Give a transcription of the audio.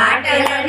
માટલના